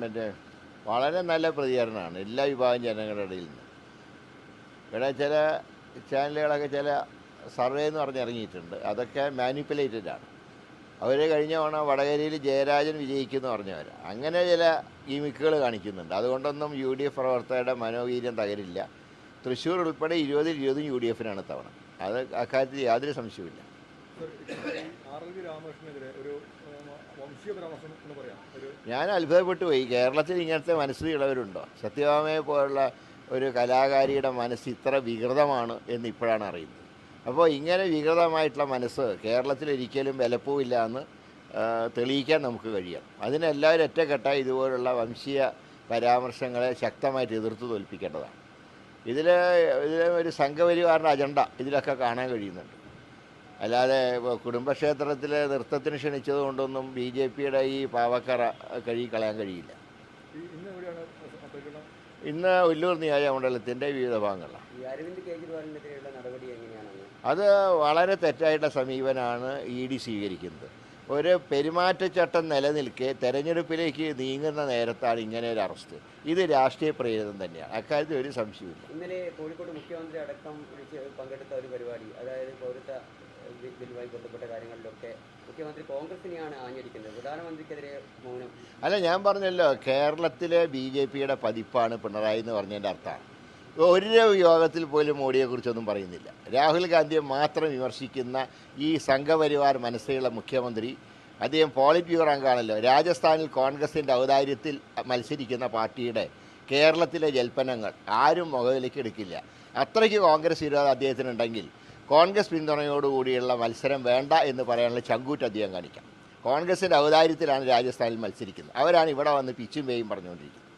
മറ്റേ വളരെ നല്ല പ്രതികരണമാണ് എല്ലാ വിഭാഗം ജനങ്ങളുടെ ഇടയിൽ നിന്ന്. ഇവിടെ ചില ചാനലുകളൊക്കെ ചില സർവേ എന്ന് പറഞ്ഞ് ഇറങ്ങിയിട്ടുണ്ട്. അതൊക്കെ മാനിപ്പുലേറ്റഡ് ആണ്. അവർ കഴിഞ്ഞ തവണ വടകരയിൽ ജയരാജൻ വിജയിക്കുമെന്ന് പറഞ്ഞവർ അങ്ങനെ ചില ഗിമിക്കുകൾ കാണിക്കുന്നുണ്ട്. അതുകൊണ്ടൊന്നും യു ഡി എഫ് പ്രവർത്തകരുടെ മനോവീര്യം തകരില്ല. തൃശ്ശൂർ ഉൾപ്പെടെ ഇരുപതിൽ ഇരുപതും യു ഡി എഫിനാണ് തവണ. അത് അക്കാര്യത്തിൽ യാതൊരു സംശയവുമില്ല. ഞാൻ അത്ഭുതപ്പെട്ടു പോയി. കേരളത്തിൽ ഇങ്ങനത്തെ മനസ്സിലുള്ളവരുണ്ടോ? സത്യഭാമയെ പോലുള്ള ഒരു കലാകാരിയുടെ മനസ്സ് ഇത്ര വികൃതമാണ് എന്ന് ഇപ്പോഴാണ് അറിയുന്നത്. അപ്പോൾ ഇങ്ങനെ വികൃതമായിട്ടുള്ള മനസ്സ് കേരളത്തിൽ ഒരിക്കലും വിലപ്പോവില്ല എന്ന് തെളിയിക്കാൻ നമുക്ക് കഴിയാം അതിനെല്ലാവരും ഒറ്റക്കെട്ടായി ഇതുപോലുള്ള വംശീയ പരാമർശങ്ങളെ ശക്തമായിട്ട് എതിർത്ത് തോൽപ്പിക്കേണ്ടതാണ്. ഇതിൽ ഇതിൽ ഒരു സംഘപരിവാറിന്റെ അജണ്ട ഇതിലൊക്കെ കാണാൻ കഴിയുന്നുണ്ട്. അല്ലാതെ കുടുംബക്ഷേത്രത്തിലെ കുടുംബക്ഷേത്രത്തിൽ നൃത്തത്തിന് ക്ഷണിച്ചത് കൊണ്ടൊന്നും ബി ജെ പിയുടെ ഈ പാവക്കറ കഴുകി കളയാൻ കഴിയില്ല. ഇന്ന് എവിടെയാണ് ന്യായ മണ്ഡലത്തിന്റെ ഉല്ലൂർ നിയോജകമണ്ഡലത്തിന്റെ വിവിധ ഭാഗങ്ങളാണ്. ഈ അരവിന്ദ് കെജ്രിവാളിനെതിരെയുള്ള നടപടി എങ്ങനെയാണെന്ന് അത് വളരെ തെറ്റായിട്ടുള്ള സമീപനമാണ് ഇ ഡി സ്വീകരിക്കുന്നത്. ഒരു പെരുമാറ്റച്ചട്ടം നിലനിൽക്കെ തെരഞ്ഞെടുപ്പിലേക്ക് നീങ്ങുന്ന നേരത്താണ് ഇങ്ങനെ ഒരു അറസ്റ്റ്. ഇത് രാഷ്ട്രീയ പ്രേരിതം തന്നെയാണ്. അക്കാര്യത്തിൽ ഒരു സംശയമില്ല ഇന്നലെ കോഴിക്കോട് മുഖ്യമന്ത്രി അടക്കം പങ്കെടുത്ത ഒരു പരിപാടി അതായത് പൗരത്വ ബില്ലുമായി ബന്ധപ്പെട്ട കാര്യങ്ങളിലൊക്കെ മുഖ്യമന്ത്രി കോൺഗ്രസിനെയാണ് ആഞ്ഞടിക്കുന്നത്. പ്രധാനമന്ത്രിക്കെതിരെ മൗനം. അല്ല ഞാൻ പറഞ്ഞല്ലോ കേരളത്തിലെ ബി ജെ പിയുടെ പതിപ്പാണ് പിണറായി എന്ന് പറഞ്ഞതിന്റെ അർത്ഥമാണ് ഒരു യോഗത്തിൽ പോലും മോഡിയെക്കുറിച്ചൊന്നും പറയുന്നില്ല. രാഹുൽ ഗാന്ധിയെ മാത്രം വിമർശിക്കുന്ന ഈ സംഘപരിവാർ മനസ്സിലുള്ള മുഖ്യമന്ത്രി അദ്ദേഹം പോളിറ്റ് ബ്യൂറോ അംഗമാണല്ലോ. രാജസ്ഥാനിൽ കോൺഗ്രസിന്റെ ഔദാര്യത്തിൽ മത്സരിക്കുന്ന പാർട്ടിയുടെ കേരളത്തിലെ ജൽപ്പനങ്ങൾ ആരും മുഖവിലേക്ക് എടുക്കില്ല. അത്രയ്ക്ക് കോൺഗ്രസ് വിരോധം അദ്ദേഹത്തിനുണ്ടെങ്കിൽ കോൺഗ്രസ് പിന്തുണയോടുകൂടിയുള്ള മത്സരം വേണ്ട എന്ന് പറയാനുള്ള ചങ്കൂറ്റ് അദ്ദേഹം കാണിക്കാം. കോൺഗ്രസിന്റെ ഔദാര്യത്തിലാണ് രാജസ്ഥാനിൽ മത്സരിക്കുന്നത്. അവരാണ് ഇവിടെ വന്ന് പിച്ചും വേയും പറഞ്ഞുകൊണ്ടിരിക്കുന്നത്.